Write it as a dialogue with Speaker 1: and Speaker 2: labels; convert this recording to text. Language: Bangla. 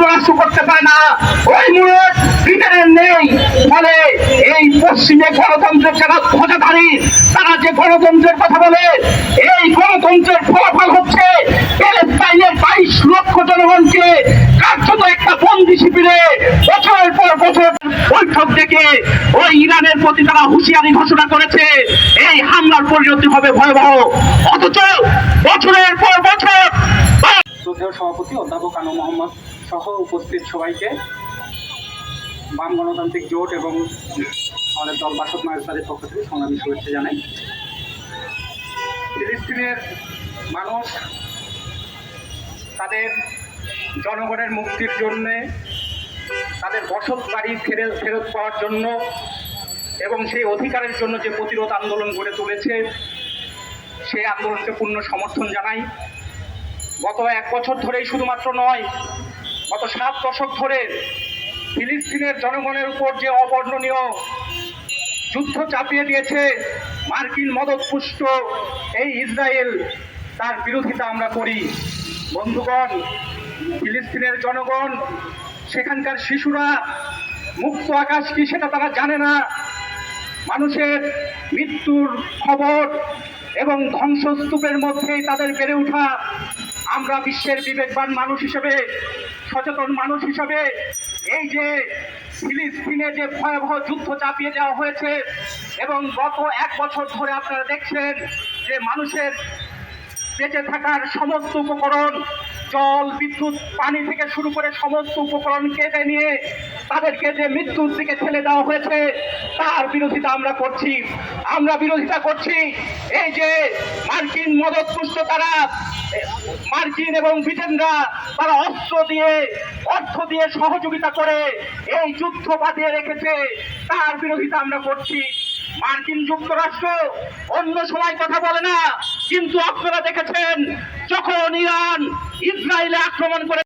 Speaker 1: মার্কিন করতে পারে না। ওই মুরত ব্রিটেনের নেই। ফলে এই পশ্চিমে গণতন্ত্রের যারা ধ্বজাধারী, তারা যে গণতন্ত্রের কথা বলে, এই গণতন্ত্রের ফলাফল হচ্ছে প্যালেস্তাইনের বাইশ লক্ষ জনগণকে কার্যত একটা বন্দি শিবিরে বছরের পর বছর বৈঠক ডেকে ওই ইরানের প্রতি তারা হুঁশিয়ারি ঘোষণা করেছে। এই হামলার পরিণতি হবে ভয়াবহ। অথচ
Speaker 2: সহ উপস্থিত সবাইকে। বাম গণতান্ত্রিক জোট এবং আমাদের দল বাসক নায়কবাদের পক্ষ থেকে সংগ্রামী শুভেচ্ছা জানাই। ফিলিস্তিনের মানুষ তাদের জনগণের মুক্তির জন্যে, তাদের বসত বাড়ি ফেরত ফেরত পাওয়ার জন্য এবং সেই অধিকারের জন্য যে প্রতিরোধ আন্দোলন গড়ে তুলেছে, সেই আন্দোলনকে পূর্ণ সমর্থন জানাই। গত এক বছর ধরেই শুধুমাত্র নয় গত সাত দশক ধরে ফিলিস্তিনের জনগণের উপর যে অবর্ণনীয় যুদ্ধ চাপিয়ে দিয়েছে মার্কিন মদতপুষ্ট এই ইসরায়েল, তার বিরোধিতা আমরা করি। বন্ধুগণ, ফিলিস্তিনের জনগণ, সেখানকার শিশুরা, মুক্ত আকাশ কি সেটা তারা জানে না? মানুষের মৃত্যুর খবর এবং ধ্বংসস্তূপের মধ্যেই তাদের বেড়ে ওঠা আমরা বিশ্বের বিবেকবান মানুষ হিসেবে, সচেতন মানুষ হিসেবে এই যে ফিলিস্তিনে যে ভয়াবহ যুদ্ধ চাপিয়ে দেওয়া হয়েছে এবং গত এক বছর ধরে আপনারা দেখছেন যে মানুষের বেঁচে থাকার সমস্ত উপকরণ জল, বিদ্যুৎ, পানি থেকে শুরু করে সমস্ত উপকরণ কেটে নিয়ে তাদেরকে যে মৃত্যুর দিকে ঠেলে দেওয়া হয়েছে, তার বিরোধিতা আমরা করছি। আমরা বিরোধিতা করছি এই যে মার্কিন মদত মদতপুষ্ট তারা, মার্কিন এবং ব্রিটেনরা তারা অস্ত্র দিয়ে, অর্থ দিয়ে সহযোগিতা করে এই যুদ্ধ বাঁধিয়ে রেখেছে, তার বিরোধিতা আমরা করছি। মার্কিন যুক্তরাষ্ট্র অন্য সময় কথা বলে না কিন্তু আপনারা দেখেছেন যখন ইরান ইসরায়েলে আক্রমণ করে